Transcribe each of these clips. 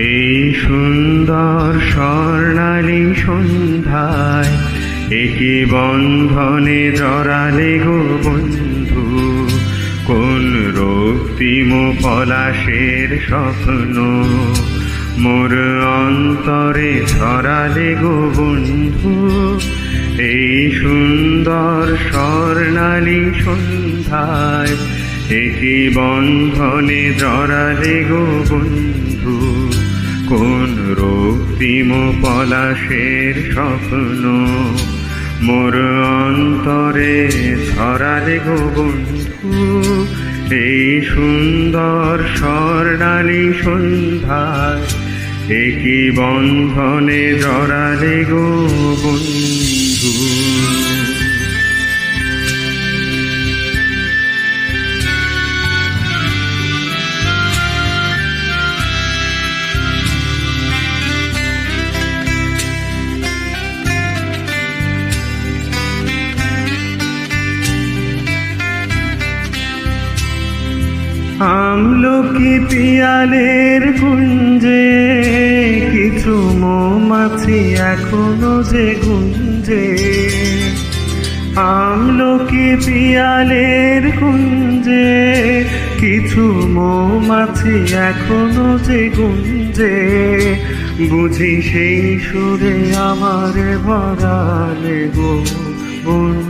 এই সুন্দর স্বর্ণালী সন্ধ্যায়, একে বন্ধনে জড়ালে গো বন্ধু। কোন রক্তিম পলাশের স্বপ্ন, মোর অন্তরে ছড়ালে গো বন্ধু। এই সুন্দর স্বর্ণালী সন্ধ্যায়, একে বন্ধনে জড়ালে গো বন্ধু। কোন রক্তিম পলাশের স্বপ্ন? মোর অন্তরে ছড়ালে গো বন্ধু, এই সুন্দর স্বর্ণালী সন্ধ্যায় একই বন্ধনে জড়ালে গো বন্ধু। আমলকি পিয়ালের কুঞ্জে কিছু মৌমাছি এখনও যে গুঞ্জে। আমলকি পিয়ালের কুঞ্জে কিছু মৌমাছি এখনও যে গুঞ্জে। বুঝি সেই সুরে আমার ভরালে গো বন্ধু।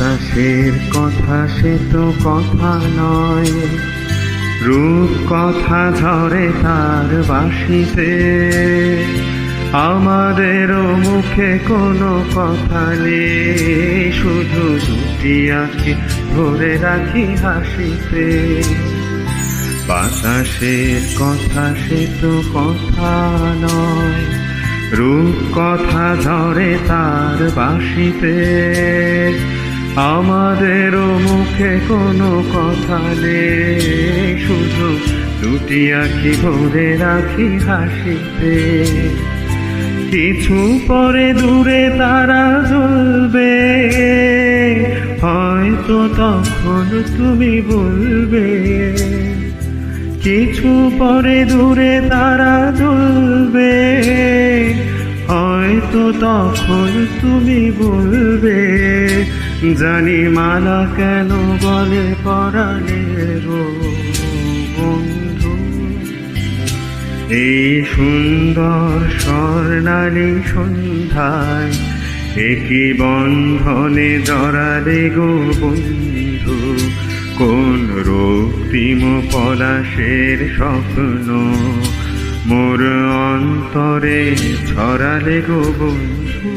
বাতাসের কথা, সে তো কথা নয়। রূপ কথা ধরে তার বাসিতে। আমাদেরও মুখে কোনো কথা নেই, শুধু দুটি আঁকি ধরে রাখি হাসিতে। বাতাসের কথা, সে তো কথা নয়। রূপ কথা ধরে তার বাসিতে। আমাদেরও মুখে কোনো কথা নেই, শুধু দুটি আঁকি ভরে রাখি হাসিতে। কিছু পরে দূরে তারা জ্বলবে হয়তো তখন তুমি বলবে। কিছু পরে দূরে তারা জ্বলবে হয়তো তখন তুমি বলবে। জানি মালা কেন বলে পরালে গো বন্ধু? এই সুন্দর স্বর্ণালী সন্ধ্যায় একই বন্ধনে জড়ালে গো বন্ধু? কোন রক্তিম পলাশের স্বপ্ন মোর অন্তরে ছড়ালে গো বন্ধু?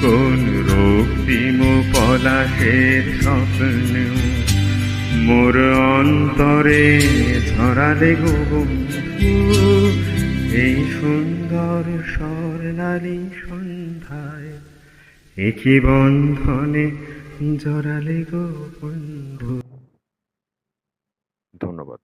কোন রক্তিম পলাশের স্বপ্ন? মোর অন্তরে ঝরালে গো। এই সুন্দর স্বর্ণালী সন্ধ্যায় একই বন্ধনে জড়ালে গো বন্ধু। ধন্যবাদ।